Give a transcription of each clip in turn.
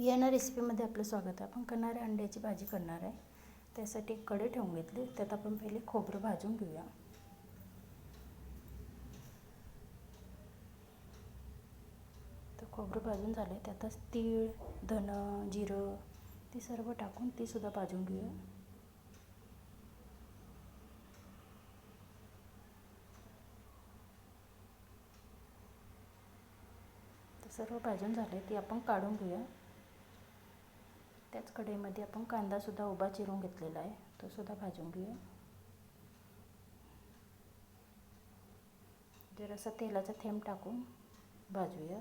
Vienna रेसिपीमध्ये आपलं स्वागत आहे. आपण करणार आहे अंड्याची भाजी करणार आहे. त्यासाठी एक कडे ठेवून घेतली. त्यात आपण पहिले खोबरं भाजून घेऊया. तर खोबरं भाजून झालं आहे त्यातच तीळ धनं जिरं ते सर्व टाकून ती सुद्धा भाजून घेऊया. तर सर्व भाजून झाले ती आपण काढून घेऊया. त्याच कढईमध्ये आपण कांदासुद्धा उभा चिरून घेतलेला आहे. तो सुद्धा भाजून घेऊया. जरासा तेलाचा थेंब टाकून भाजूया.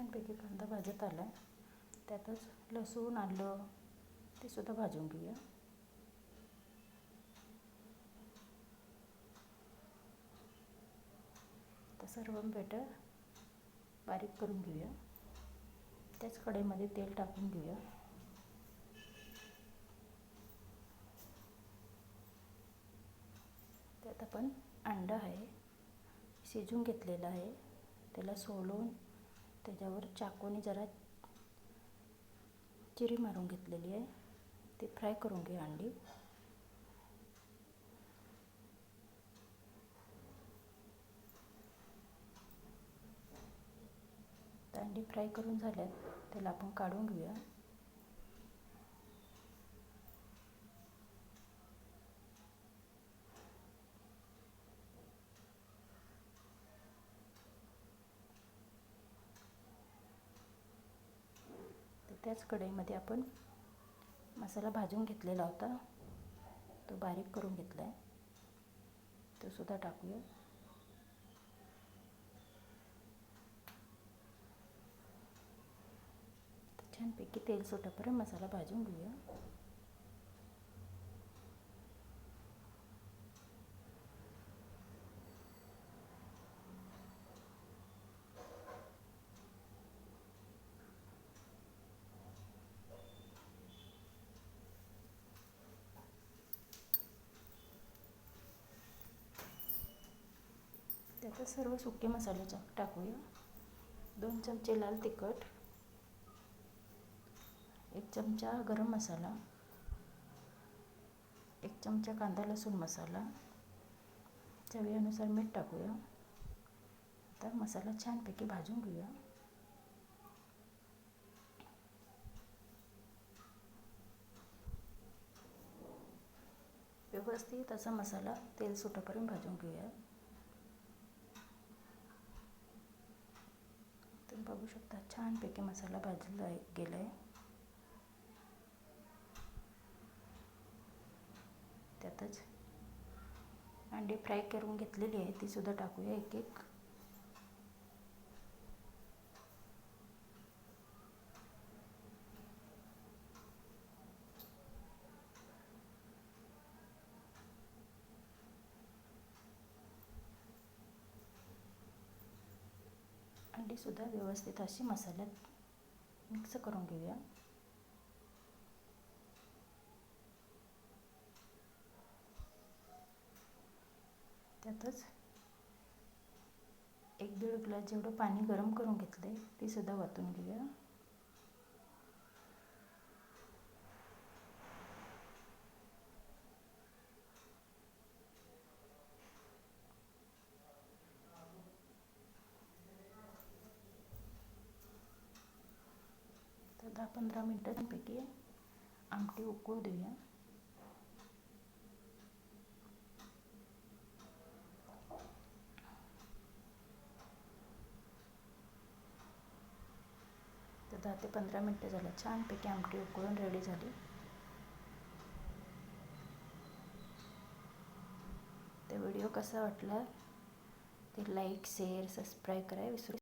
छानपैकी कांदा भाजत आला आहे त्यातच लसूण आलं ते सुद्धा भाजून घेऊया. तर सर्व बेटर बारीक करून घेऊया. त्याच कढईमध्ये तेल टाकून घेऊया. त्यात आपण अंडा आहे शिजून घेतलेला आहे. त्याला सोलून त्याच्यावर चाकूने जरा चिरी मारून घेतलेली आहे. ती फ्राय करून घे अंडी. अंडी फ्राय करून झाल्यात त्याला आपण काढून घेऊया. त्याच कढईमध्ये आपण मसाला भाजून घेतलेला होता. तो बारीक करून घेतला आहे तो सुद्धा टाकूया. छानपैकी तेल सुटेपर्यंत मसाला भाजून घेऊया. आता सर्व सुके मसाले टाकूया. दोन चमचे लाल तिखट. एक चमचा गरम मसाला. एक चमचा कांदा लसूण मसाला. चवीनुसार मीठ टाकूया. आता मसाला छानपैकी भाजून घेऊया. व्यवस्थित असा मसाला तेल सुटेपर्यंत भाजून घेऊया. छानपैकी मसाला भाजला गेला आहे त्यातच अंडी फ्राय करून घेतलेली आहे ती सुद्धा टाकूया एक एक. अंडीसुद्धा व्यवस्थित अशी मसाल्यात मिक्स करून घेऊया. त्यातच एक दीड ग्लास जेवढं पाणी गरम करून घेतलं आहे ते सुद्धा वाटून घेऊया तर दहा पंधरा मिनटांपैकी आमटी उकळू देऊया. तर दहा ते पंधरा मिनटं झालं. छानपैकी आमटी उकळून रेडी झाली. ते व्हिडिओ कसा वाटला ते लाईक शेअर सबस्क्राईब करायला विसरू